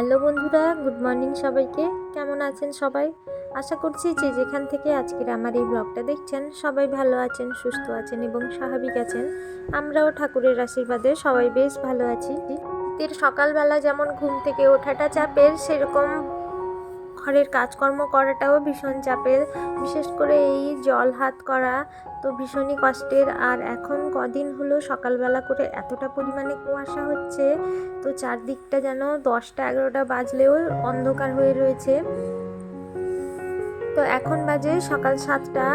Hello বন্ধুরা, good morning সবাইকে। কেমন আছেন সবাই? আশা করছি যে যেখান থেকে আজকের আমার এই ব্লগটা দেখছেন, সবাই ভালো আছেন, সুস্থ আছেন এবং স্বাভাবিক আছেন। আমরাও ঠাকুরের আশীর্বাদে সবাই বেশ ভালো আছি। শীতের সকালবেলা যেমন ঘুম থেকে ওঠাটা চাপের, সেরকম ঘরের কাজকর্ম করাটাও ভীষণ চাপের। বিশেষ করে এই জল হাত করা তো ভীষণই কষ্টের। আর এখন কদিন হলো সকালবেলা করে এতটা পরিমাণে কুয়াশা হচ্ছে, তো চারদিকটা যেন দশটা এগারোটা বাজলেও অন্ধকার হয়ে রয়েছে। তো এখন বাজে সকাল সাতটা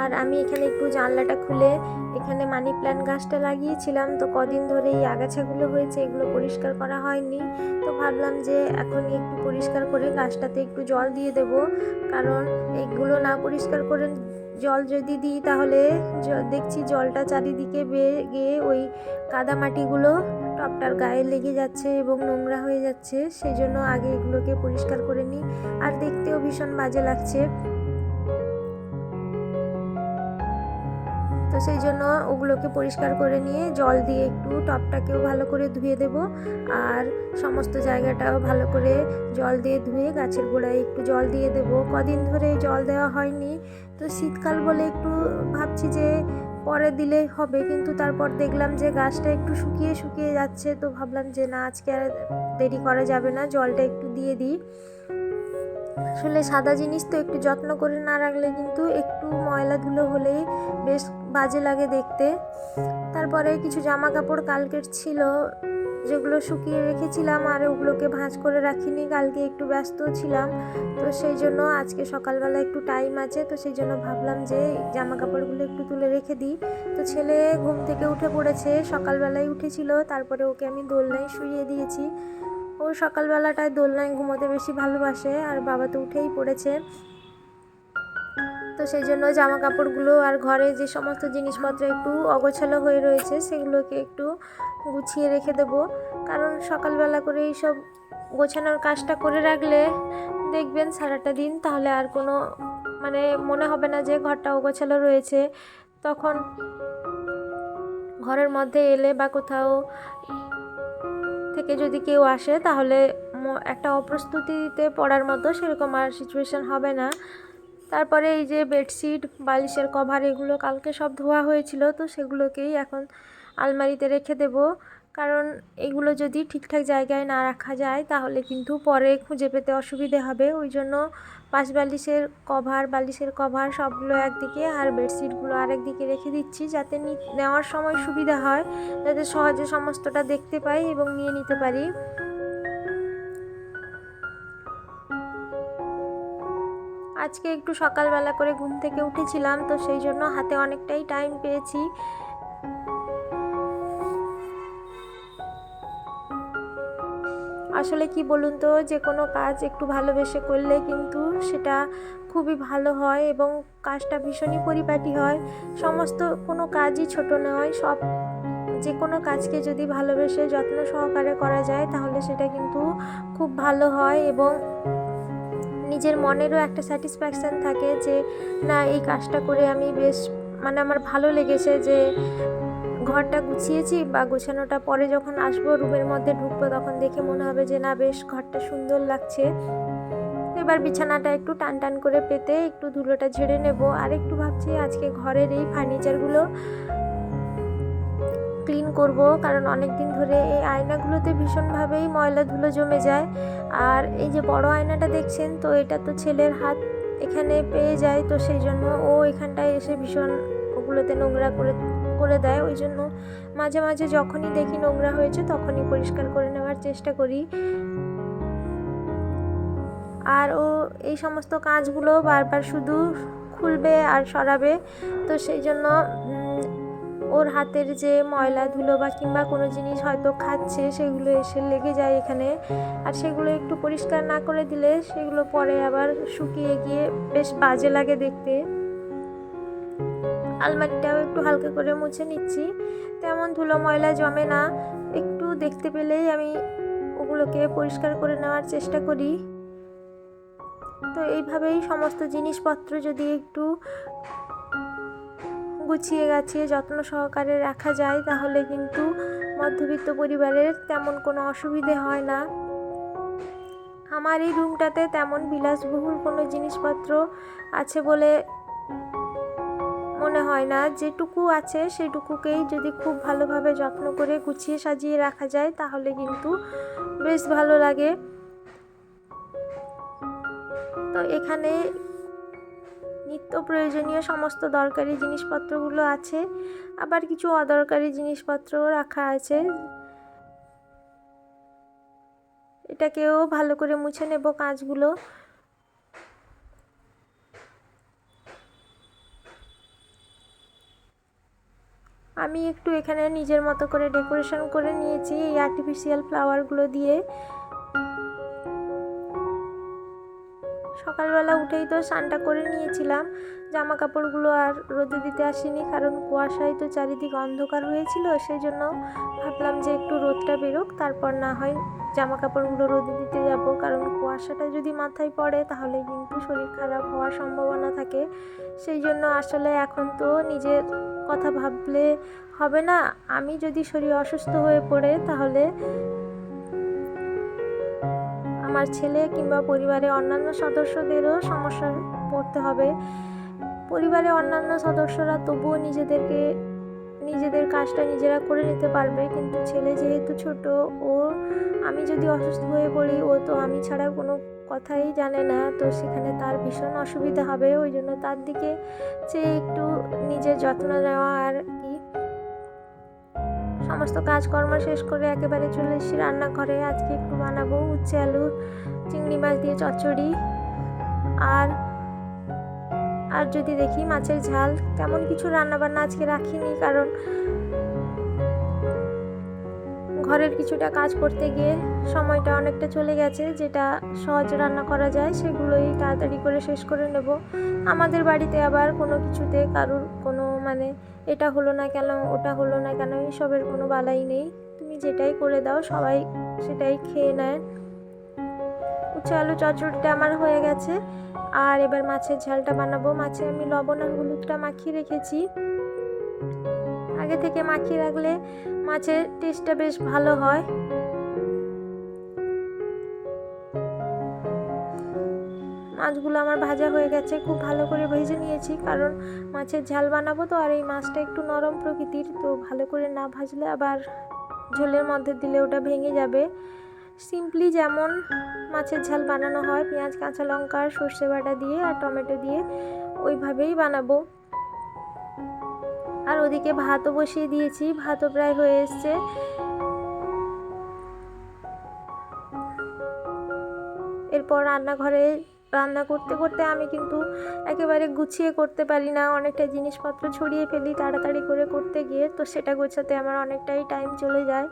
আর আমি এখানে একটু জানলাটা খুলে এখানে মানি প্ল্যান্ট গাছটা লাগিয়েছিলাম। তো কদিন ধরে এই আগাছাগুলো হয়েছে, এগুলো পরিষ্কার করা হয়নি। তো ভাবলাম যে এখন একটু পরিষ্কার করে গাছটাতে একটু জল দিয়ে দেব। কারণ এগুলো না পরিষ্কার করে জল যদি দিই তাহলে দেখছি জলটা চারিদিকে বেয়ে গিয়ে ওই কাদামাটিগুলো টপটার গায়ে লেগে যাচ্ছে এবং নোংরা হয়ে যাচ্ছে। সেই জন্য আগে এগুলোকে পরিষ্কার করে নিই। আর দেখতেও ভীষণ বাজে লাগছে। তো সেই জন্য ওগুলোকে পরিষ্কার করে নিয়ে জল দিয়ে একটু টপটাকেও ভালো করে ধুয়ে দেব। আর সমস্ত জায়গাটাও ভালো করে জল দিয়ে ধুয়ে গাছের গোড়ায় একটু জল দিয়ে দেব। কদিন ধরে জল দেওয়া হয়নি। তো শীতকাল বলে একটু ভাবছি যে পরে দিলে হবে। কিন্তু তারপর দেখলাম যে গাছটা একটু শুকিয়ে শুকিয়ে যাচ্ছে। তো ভাবলাম যে না, আজকে আর দেরি করা যাবে না। জলটা একটু দিয়ে দিই। আসলে সাদা জিনিস তো একটু যত্ন করে না রাখলে কিন্তু একটু ময়লা ধুলো হলেই বেশ বাজে লাগে দেখতে। তারপরে কিছু জামা কাপড় কালকের ছিল, যেগুলো শুকিয়ে রেখেছিলাম আর ওগুলোকে ভাঁজ করে রাখিনি। কালকে একটু ব্যস্ত ছিলাম, তো সেই জন্য আজকে সকালবেলা একটু টাইম আছে, তো সেই জন্য ভাবলাম যে জামা কাপড়গুলো একটু তুলে রেখে দিই। তো ছেলে ঘুম থেকে উঠে পড়েছে, সকালবেলায় উঠেছিল, তারপরে ওকে আমি দোলনায় শুইয়ে দিয়েছি। ও সকালবেলাটায় দোলনায় ঘুমোতে বেশি ভালোবাসে, আর বাবা তো উঠেই পড়েছে। সেই জন্য জামা কাপড়গুলো আর ঘরে যে সমস্ত জিনিসপত্র একটু অগোছালো হয়ে রয়েছে, সেগুলোকে একটু গুছিয়ে রেখে দেবো। কারণ সকালবেলা করে এইসব গোছানোর কাজটা করে রাখলে দেখবেন সারাটা দিন তাহলে আর কোনো মানে মনে হবে না যে ঘরটা অগোছালো রয়েছে। তখন ঘরের মধ্যে এলে বা কোথাও থেকে যদি কেউ আসে তাহলে একটা অপ্রস্তুতিতে পড়ার মতো সেরকম আর সিচুয়েশান হবে না। তারপরে এই যে বেডশিট, বালিশের কভার, এগুলো কালকে সব ধোয়া হয়েছিল, তো সেগুলোকেই এখন আলমারিতে রেখে দেব। কারণ এগুলো যদি ঠিকঠাক জায়গায় না রাখা যায়, তাহলে কিন্তু পরে খুঁজে পেতে অসুবিধে হবে। ওই জন্য পাশ বালিশের কভার বালিশের কভার সবগুলো একদিকে আর বেডশিটগুলো আরেকদিকে রেখে দিচ্ছি, যাতে নেওয়ার সময় সুবিধা হয়, যাতে সহজে সমস্তটা দেখতে পাই এবং নিয়ে নিতে পারি। আজকে একটু সকালবেলা করে ঘুম থেকে উঠেছিলাম, তো সেই জন্য হাতে অনেকটাই টাইম পেয়েছি। আসলে কি বলুন তো, যে কোনো কাজ একটু ভালোবেসে করলে কিন্তু সেটা খুবই ভালো হয় এবং কাজটা ভীষণই পরিপাটি হয়। সমস্ত কোনো কাজই ছোট নয়, সব যে কোনো কাজকে যদি ভালোবেসে যত্ন সহকারে করা যায়, তাহলে সেটা কিন্তু খুব ভালো হয় এবং নিজের মনেরও একটা স্যাটিসফ্যাকশান থাকে যে, না, এই কাজটা করে আমি বেশ মানে আমার ভালো লেগেছে যে, ঘরটা গুছিয়েছি বা গোছানোটা পরে যখন আসব রুমের মধ্যে ঢুকবো তখন দেখে মনে হবে যে, না, বেশ ঘরটা সুন্দর লাগছে। এবার বিছানাটা একটু টান টান করে পেতে একটু ধুলোটা ঝেড়ে নেব। আর একটু ভাবছি আজকে ঘরের এই ফার্নিচারগুলো করব, কারণ অনেক দিন ধরে এই আয়নাগুলোতে ভীষণভাবেই ময়লা ধুলো জমে যায়। আর এই যে বড় আয়নাটা দেখছেন, তো এটা তো ছেলের হাত এখানে পেয়ে যায়, তো সেই জন্য ও এখানটায় এসে ভীষণ ওগুলোতে নোংরা করে করে দেয়। ওই জন্য মাঝে মাঝে যখনই দেখি নোংরা হয়েছে, তখনই পরিষ্কার করে নেওয়ার চেষ্টা করি। আর ও এই সমস্ত কাজগুলো বারবার শুধু খুলবে আর সরাবে, তো সেই জন্য ওর হাতের যে ময়লা ধুলো বা কিংবা কোনো জিনিস হয়তো খাচ্ছে, সেগুলো এসে লেগে যায় এখানে। আর সেগুলো একটু পরিষ্কার না করে দিলে সেগুলো পরে আবার শুকিয়ে গিয়ে বেশ বাজে লাগে দেখতে। আলমারিটাও একটু হালকা করে মুছে নিচ্ছি। তেমন ধুলো ময়লা জমে না। একটু দেখতে পেলেই আমি ওগুলোকে পরিষ্কার করে নেওয়ার চেষ্টা করি। তো এইভাবেই সমস্ত জিনিসপত্র যদি একটু গুছিয়ে গাছিয়ে যত্ন সহকারে রাখা যায়, তাহলে কিন্তু মধ্যবিত্ত পরিবারের তেমন কোনো অসুবিধে হয় না। আমার এই রুমটাতে তেমন বিলাসবহুল কোনো জিনিসপত্র আছে বলে মনে হয় না। যেটুকু আছে সেটুকুকেই যদি খুব ভালোভাবে যত্ন করে গুছিয়ে সাজিয়ে রাখা যায়, তাহলে কিন্তু বেশ ভালো লাগে। তো এখানে নিত্য প্রয়োজনীয় সমস্ত দরকারি জিনিসপত্রগুলো আছে, আবার কিছু অদরকারি জিনিসপত্রও রাখা আছে। এটাকেও ভালো করে মুছে নেব কাঁচগুলো। আমি একটু এখানে নিজের মতো করে ডেকোরেশন করে নিয়েছি এই আর্টিফিশিয়াল ফ্লাওয়ারগুলো দিয়ে। সকালবেলা উঠেই তো স্নানটা করে নিয়েছিলাম। জামা কাপড়গুলো আর রোদে দিতে আসিনি, কারণ কুয়াশায় তো চারিদিক অন্ধকার হয়েছিল সেই জন্য ভাবলাম যে একটু রোদটা বেরোক, তারপর না হয় জামা কাপড়গুলো রোদে দিতে যাব। কারণ কুয়াশাটা যদি মাথায় পড়ে, তাহলে কিন্তু শরীর খারাপ হওয়ার সম্ভাবনা থাকে। সেই জন্য আসলে এখন তো নিজের কথা ভাবলে হবে না। আমি যদি শরীর অসুস্থ হয়ে পড়ে, তাহলে আমার ছেলে কিংবা পরিবারের অন্যান্য সদস্যদেরও সমস্যা পড়তে হবে। পরিবারের অন্যান্য সদস্যরা তবুও নিজেদেরকে, নিজেদের কাজটা নিজেরা করে নিতে পারবে। কিন্তু ছেলে যেহেতু ছোট, ও আমি যদি অসুস্থ হয়ে পড়ি, ও তো আমি ছাড়া কোনো কথাই জানে না। তো সেখানে তার ভীষণ অসুবিধা হবে। ওই জন্য তার দিকে চেয়ে একটু নিজের যত্ন নেওয়া আর কি সমস্ত কাজকর্ম শেষ করে একেবারে চলে এসেছি রান্নাঘরে। আজকে একটু বানাবো উচ্ছে আলু, চিংড়ি মাছ দিয়ে চচ্চড়ি। আর আর যদি দেখি মাছের ঝাল, তেমন কিছু রান্নাবান্না আজকে রাখিনি কারণ ঘরের কিছুটা কাজ করতে গিয়ে সময়টা অনেকটা চলে গেছে, যেটা সহজ রান্না করা যায়, সেগুলোই তাড়াতাড়ি করে শেষ করে নেব। আমাদের বাড়িতে আবার কোনো কিছুতে কারুর কোনো মানে এটা হলো না কেন, ওটা হলো না কেন, এসবের কোনো বালাই নেই। তুমি যেটাই করে দাও, সবাই সেটাই খেয়ে নেয়। উচ্ছে আলু চচ্চড়িটা আমার হয়ে গেছে। আর এবার মাছের ঝালটা বানাবো। মাছে আমি লবণ আর হলুদটা মাখিয়ে রেখেছি। আগে থেকে মাখিয়ে রাখলে মাছের টেস্টটা বেশ ভালো হয়। মাছগুলো আমার ভাজা হয়ে গেছে, খুব ভালো করে ভেজে নিয়েছি কারণ মাছের ঝাল বানাবো তো আর এই মাছটা একটু নরম প্রকৃতির, তো ভালো করে না ভাজলে আবার ঝোলের মধ্যে দিলে ওটা ভেঙে যাবে। সিম্পলি যেমন মাছের ঝাল বানানো হয়, পেঁয়াজ, কাঁচা লঙ্কা, সর্ষে বাটা দিয়ে আর টমেটো দিয়ে ওইভাবেই বানাবো। আর ওদিকে ভাতও বসিয়ে দিয়েছি, ভাতও প্রায় হয়ে এসছে। এরপর রান্নাঘরে রান্না করতে করতে আমি কিন্তু একেবারে গুছিয়ে করতে পারি না, অনেকটা জিনিসপত্র ছড়িয়ে ফেলি তাড়াতাড়ি করে করতে গিয়ে, তো সেটা গোছাতে আমার অনেকটাই টাইম চলে যায়।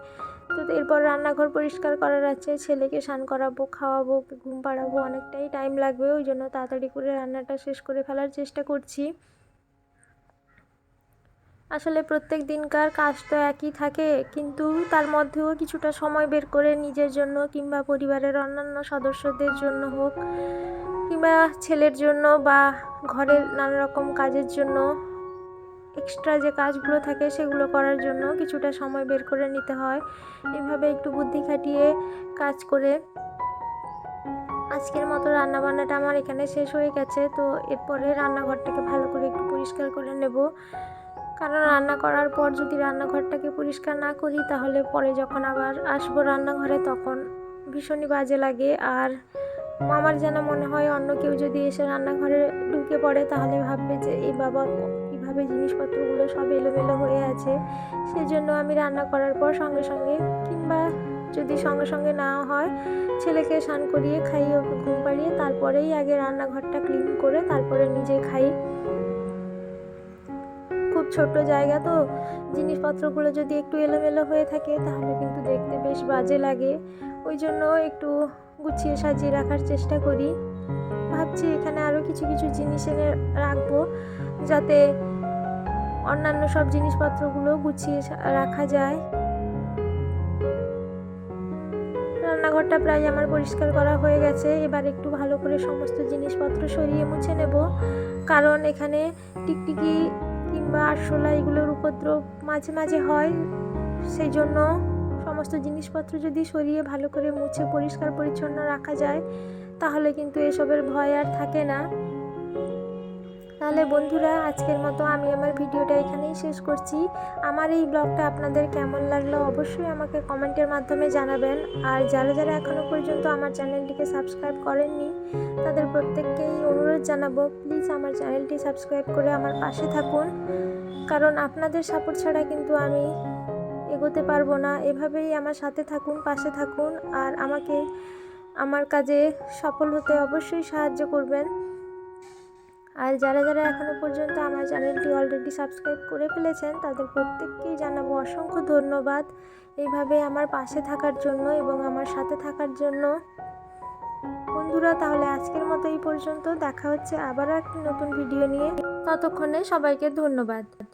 তো এরপর রান্নাঘর পরিষ্কার করার আছে, ছেলেকে স্নান করাবো, খাওয়াবো, ঘুম পাড়াবো, অনেকটাই টাইম লাগবে, ওই জন্য তাড়াতাড়ি করে রান্নাটা শেষ করে ফেলার চেষ্টা করছি। আসলে প্রত্যেক দিনকার কাজ তো একই থাকে, কিন্তু তার মধ্যেও কিছুটা সময় বের করে নিজের জন্য কিংবা পরিবারের অন্যান্য সদস্যদের জন্য হোক কিংবা ছেলের জন্য বা ঘরের নানা রকম কাজের জন্য এক্সট্রা যে কাজগুলো থাকে সেগুলো করার জন্য কিছুটা সময় বের করে নিতে হয়। এভাবে একটু বুদ্ধি খাটিয়ে কাজ করে আজকের মতো রান্নাবান্নাটা আমার এখানে শেষ হয়ে গেছে, তো এরপরে রান্নাঘরটাকে ভালো করে একটু পরিষ্কার করে নেব। কারণ রান্না করার পর যদি রান্নাঘরটাকে পরিষ্কার না করি, তাহলে পরে যখন আবার আসব রান্নাঘরে, তখন ভীষণই বাজে লাগে। আর আমার যেন মনে হয়, অন্য কেউ যদি এসে রান্নাঘরে ঢুকে পড়ে, তাহলে ভাববে যে এই বাবা, কীভাবে জিনিসপত্রগুলো সব এলোমেলো হয়ে আছে? সেই জন্য আমি রান্না করার পর সঙ্গে সঙ্গে, কিংবা যদি সঙ্গে সঙ্গে না হয়, ছেলেকে স্নান করিয়ে খাইয়ে ঘুম পাড়িয়ে, তারপরেই আগে রান্নাঘরটা ক্লিন করে, তারপরে নিজে খাই। ছোট্ট জায়গা তো, জিনিসপত্রগুলো যদি একটু এলোমেলো হয়ে থাকে তাহলে কিন্তু দেখতে বেশ বাজে লাগে। ওই জন্য একটু গুছিয়ে সাজিয়ে রাখার চেষ্টা করি। ভাবছি এখানে আরও কিছু কিছু জিনিস এনে রাখব, যাতে অন্যান্য সব জিনিসপত্রগুলো গুছিয়ে রাখা যায়। রান্নাঘরটা প্রায় আমার পরিষ্কার করা হয়ে গেছে, এবার একটু ভালো করে সমস্ত জিনিসপত্র সরিয়ে মুছে নেব। কারণ এখানে টিকটিকি কিংবা আরশোলা এগুলোর উপদ্রব মাঝে মাঝে হয় সেই জন্য সমস্ত জিনিসপত্র যদি সরিয়ে ভালো করে মুছে পরিষ্কার পরিচ্ছন্ন রাখা যায়, তাহলে কিন্তু এসবের ভয় আর থাকে না। তাহলে বন্ধুরা, আজকের মতো আমি আমার ভিডিওটা এখানেই শেষ করছি। আমার এই ব্লগটা আপনাদের কেমন লাগল অবশ্যই আমাকে কমেন্টের মাধ্যমে জানাবেন। আর যারা যারা এখনও পর্যন্ত আমার চ্যানেলটিকে সাবস্ক্রাইব করেননি, তাদের প্রত্যেককেই অনুরোধ জানাব, প্লিজ আমার চ্যানেলটি সাবস্ক্রাইব করে আমার পাশে থাকুন। কারণ আপনাদের সাপোর্ট ছাড়া কিন্তু আমি এগোতে পারব না। এভাবেই আমার সাথে থাকুন, পাশে থাকুন। আর আমাকে, আমার কাজে সফল হতে অবশ্যই সাহায্য করবেন। আর যারা যারা এখনও পর্যন্ত আমার চ্যানেলটি অলরেডি সাবস্ক্রাইব করে ফেলেছেন, তাদের প্রত্যেককেই জানাব অসংখ্য ধন্যবাদ। এইভাবে আমার পাশে থাকার জন্য এবং আমার সাথে থাকার জন্য। বন্ধুরা, তাহলে আজকের মতো এই পর্যন্ত। দেখা হচ্ছে আবারও একটি নতুন ভিডিও নিয়ে। ততক্ষণে সবাইকে ধন্যবাদ।